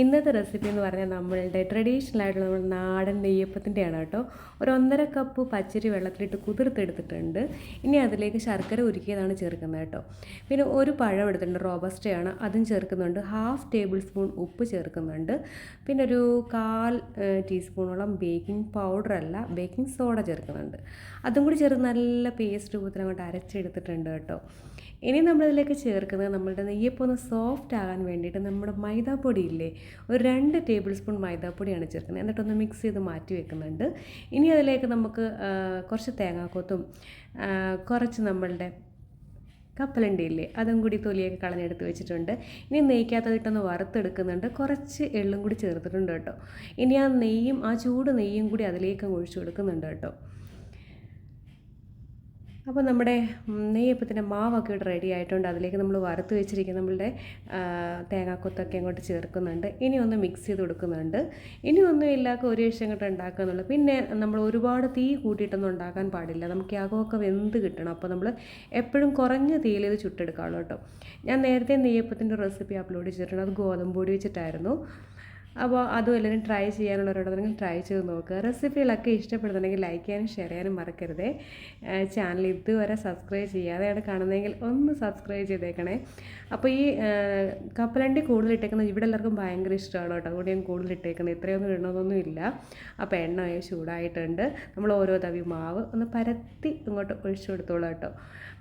ഇന്നത്തെ റെസിപ്പി എന്ന് പറഞ്ഞാൽ നമ്മളുടെ ട്രഡീഷണൽ ആയിട്ടുള്ള നമ്മുടെ നാടൻ നെയ്യപ്പത്തിന്റെയാണ് കേട്ടോ. ഒരു ഒന്നര കപ്പ് പച്ചരി വെള്ളത്തിലിട്ട് കുതിർത്തെടുത്തിട്ടുണ്ട്. ഇനി അതിലേക്ക് ശർക്കര ഉരുക്കിയതാണ് ചേർക്കുന്നത് കേട്ടോ. പിന്നെ ഒരു പഴം എടുത്തിട്ടുണ്ട് റോബസ്റ്റയാണ്. അതും ചേർക്കുന്നുണ്ട്. ഹാഫ് ടേബിൾ സ്പൂൺ ഉപ്പ് ചേർക്കുന്നുണ്ട്. പിന്നെ ഒരു കാൽ ടീസ്പൂണോളം ബേക്കിംഗ് പൗഡർ അല്ല ബേക്കിംഗ് സോഡ ചേർക്കുന്നുണ്ട്. അതും കൂടി ചേർത്ത് നല്ല പേസ്റ്റ് രൂപത്തിൽ അങ്ങോട്ട് അരച്ചെടുത്തിട്ടുണ്ട് കേട്ടോ. ഇനി നമ്മളിതിലേക്ക് ചേർക്കുന്നത് നമ്മളുടെ നെയ്യപ്പം ഒന്ന് സോഫ്റ്റ് ആകാൻ വേണ്ടിയിട്ട് നമ്മുടെ മൈദാപ്പൊടി ഇല്ലേ ഒരു രണ്ട് ടേബിൾ സ്പൂൺ മൈദാപ്പൊടിയാണ് ചേർക്കുന്നത്. എന്നിട്ടൊന്ന് മിക്സ് ചെയ്ത് മാറ്റി വെക്കുന്നുണ്ട്. ഇനി അതിലേക്ക് നമുക്ക് കുറച്ച് തേങ്ങാക്കൊത്തും കുറച്ച് നമ്മളുടെ കപ്പലണ്ടി ഇല്ലേ അതും കൂടി തൊലിയൊക്കെ കളഞ്ഞെടുത്ത് വെച്ചിട്ടുണ്ട്. ഇനി നെയ്ക്കകത്തിട്ടൊന്ന് വറുത്തെടുക്കുന്നുണ്ട്. കുറച്ച് എള്ളും കൂടി ചേർത്തിട്ടുണ്ട് കേട്ടോ. ഇനി ആ നെയ്യും ആ ചൂട് നെയ്യും കൂടി അതിലേക്ക് ഒഴിച്ചു കൊടുക്കുന്നുണ്ട് കേട്ടോ. അപ്പോൾ നമ്മുടെ നെയ്യപ്പത്തിന്റെ മാവൊക്കെ ഇവിടെ റെഡി ആയിട്ടുണ്ട്. അതിലേക്ക് നമ്മൾ വറുത്ത് വെച്ചിരിക്കുന്ന നമ്മളുടെ തേങ്ങാക്കൊത്തൊക്കെ അങ്ങോട്ട് ചേർക്കുന്നുണ്ട്. ഇനി ഒന്ന് മിക്സ് ചെയ്ത് കൊടുക്കുന്നുണ്ട്. ഇനി ഒന്നും ഇല്ലാത്ത ഒരു വിഷയം അങ്ങോട്ട് ഉണ്ടാക്കുന്നുള്ളൂ. പിന്നെ നമ്മൾ ഒരുപാട് തീ കൂട്ടിയിട്ടൊന്നും ഉണ്ടാക്കാൻ പാടില്ല. നമുക്ക് യാഗമൊക്കെ വെന്ത് കിട്ടണം. അപ്പോൾ നമ്മൾ എപ്പോഴും കുറഞ്ഞ തീയിൽ ഇത് കേട്ടോ. ഞാൻ നേരത്തെ നെയ്യപ്പത്തിന്റെ റെസിപ്പി അപ്ലോഡ് ചെയ്തിട്ടുണ്ട്. അത് ഗോതമ്പ് പൊടി വെച്ചിട്ടായിരുന്നു. അപ്പോൾ അതും എല്ലാവരും ട്രൈ ചെയ്യാനുള്ളവരോടെങ്കിൽ ട്രൈ ചെയ്ത് നോക്കുക. റെസിപ്പികളൊക്കെ ഇഷ്ടപ്പെടുന്നുണ്ടെങ്കിൽ ലൈക്ക് ചെയ്യാനും ഷെയർ ചെയ്യാനും മറക്കരുതേ. ചാനൽ ഇതുവരെ സബ്സ്ക്രൈബ് ചെയ്യാതെയാണ് കാണുന്നതെങ്കിൽ ഒന്ന് സബ്സ്ക്രൈബ് ചെയ്തേക്കണേ. അപ്പോൾ ഈ കപ്പലണ്ടി കൂടുതലിട്ടേക്കുന്നത് ഇവിടെ എല്ലാവർക്കും ഭയങ്കര ഇഷ്ടമാണ് കേട്ടോ. അതുകൊണ്ട് ഞാൻ കൂടുതലിട്ടേക്കുന്നത്. ഇത്രയൊന്നും ഇടണമെന്നൊന്നും ഇല്ല. അപ്പോൾ എണ്ണ ചൂടായിട്ടുണ്ട്. നമ്മൾ ഓരോ തവി മാവ് ഒന്ന് പരത്തി ഇങ്ങോട്ട് ഒഴിച്ചു കൊടുത്തോളൂ കേട്ടോ.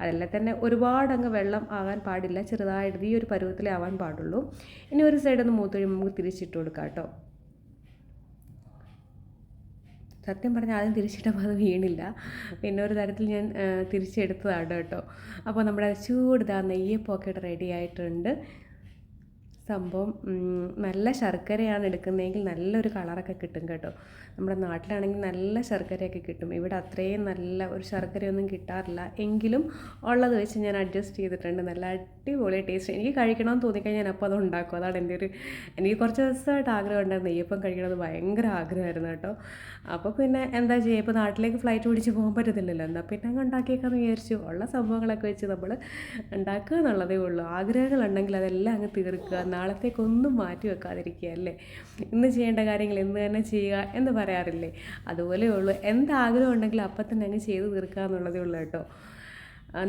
അതല്ല തന്നെ ഒരുപാട് അങ്ങ് വെള്ളം ആകാൻ പാടില്ല. ചെറുതായിട്ട് ഈ ഒരു പരുവത്തിലേ ആവാൻ പാടുള്ളൂ. ഇനി ഒരു സൈഡ് ഒന്ന് മൂത്ത് കഴിയുമ്പോൾ നമുക്ക് തിരിച്ചിട്ട് കൊടുക്കാം. കേട്ടോ. സത്യം പറഞ്ഞാൽ ആദ്യം തിരിച്ചിട്ടപ്പോൾ അത് വീണില്ല. പിന്നെ ഒരു തരത്തിൽ ഞാൻ തിരിച്ചെടുത്തതാണ് കേട്ടോ. അപ്പോൾ നമ്മുടെ ചൂട് ഇതാ പോക്കറ്റ് റെഡി ആയിട്ടുണ്ട്. സംഭവം നല്ല ശർക്കരയാണ് എടുക്കുന്നതെങ്കിൽ നല്ലൊരു കളറൊക്കെ കിട്ടും കേട്ടോ. നമ്മുടെ നാട്ടിലാണെങ്കിൽ നല്ല ശർക്കരയൊക്കെ കിട്ടും. ഇവിടെ അത്രയും നല്ല ഒരു ശർക്കരയൊന്നും കിട്ടാറില്ല. എങ്കിലും ഉള്ളത് വെച്ച് ഞാൻ അഡ്ജസ്റ്റ് ചെയ്തിട്ടുണ്ട്. നല്ല അടിപൊളി ടേസ്റ്റ് എനിക്ക് കഴിക്കണമെന്ന് തോന്നിക്കഴിഞ്ഞാൽ ഞാൻ അപ്പോൾ അത് ഉണ്ടാക്കും. അതാണ് എന്റെ ഒരു എനിക്ക് കുറച്ച് ദിവസമായിട്ട് ആഗ്രഹം ഉണ്ടായിരുന്നു. നെയ്യപ്പം കഴിക്കണമെന്ന് ഭയങ്കര ആഗ്രഹമായിരുന്നു കേട്ടോ. അപ്പോൾ പിന്നെ എന്താ ചെയ്യുക? ഇപ്പോൾ നാട്ടിലേക്ക് ഫ്ലൈറ്റ് പിടിച്ച് പോകാൻ പറ്റത്തില്ലല്ലോ. എന്താ പിന്നെ അങ്ങ് ഉണ്ടാക്കിയേക്കാന്ന് വിചാരിച്ചു. ഉള്ള സംഭവങ്ങളൊക്കെ വെച്ച് നമ്മൾ ഉണ്ടാക്കുക എന്നുള്ളതേ ഉള്ളൂ. ആഗ്രഹങ്ങളുണ്ടെങ്കിൽ അതെല്ലാം അങ്ങ് തീർക്കുക. നാളത്തേക്കൊന്നും മാറ്റി വെക്കാതിരിക്കുക അല്ലേ? ഇന്ന് ചെയ്യേണ്ട കാര്യങ്ങൾ ഇന്ന് തന്നെ ചെയ്യുക എന്ന് പറയാറില്ലേ? അതുപോലെ ഉള്ളൂ. എന്താഗ്രഹം ഉണ്ടെങ്കിലും അപ്പം തന്നെ അങ്ങ് ചെയ്ത് തീർക്കുക എന്നുള്ളതേ ഉള്ളൂ കേട്ടോ.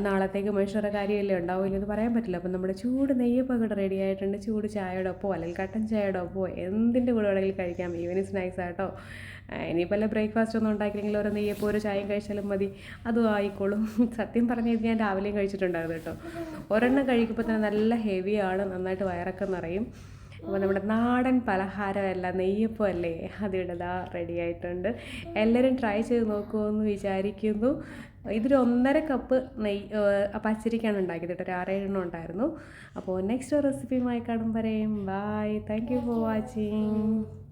നാളത്തേക്ക് മനുഷ്യരുടെ കാര്യമല്ലേ ഉണ്ടാവില്ല എന്ന് പറയാൻ പറ്റില്ല. അപ്പം നമ്മുടെ ചൂട് നെയ്യപ്പം കൂടെ റെഡി ആയിട്ടുണ്ട്. ചൂട് ചായയുടെ ഒപ്പോ അല്ലെങ്കിൽ കട്ടൻ ചായയുടെ ഒപ്പോ എന്തിന്റെ കൂടെ വേണമെങ്കിലും കഴിക്കാം. ഈവനിങ് സ്നാക്സ് ആട്ടോ. ഇനിയിപ്പോൾ അല്ല ബ്രേക്ക്ഫാസ്റ്റ് ഒന്നും ഉണ്ടാക്കിയില്ലെങ്കിൽ ഓരോ നെയ്യപ്പോൾ ഒരു ചായയും കഴിച്ചാലും മതി. അതും ആയിക്കോളും. സത്യം പറഞ്ഞാൽ ഞാൻ രാവിലെയും കഴിച്ചിട്ടുണ്ടായിരുന്നു കേട്ടോ. ഒരെണ്ണം കഴിക്കുമ്പോൾ തന്നെ നല്ല ഹെവിയാണ് നന്നായിട്ട് വയറൊക്കെ നിറയും. അപ്പോൾ നമ്മുടെ നാടൻ പലഹാരമല്ല നെയ്യപ്പം അല്ലേ അതിവിടെ ദാ റെഡി ആയിട്ടുണ്ട്. എല്ലാവരും ട്രൈ ചെയ്ത് നോക്കുമെന്ന് വിചാരിക്കുന്നു. ഇതൊരു ഒന്നര കപ്പ് നെയ്യ് പച്ചരിക്കാണ് ഉണ്ടാക്കിയത് കേട്ടോ. ഒരു ആറേഴെണ്ണം ഉണ്ടായിരുന്നു. അപ്പോൾ നെക്സ്റ്റ് റെസിപ്പിയുമായി കാണുമ്പോഴേയും bye thank you for watching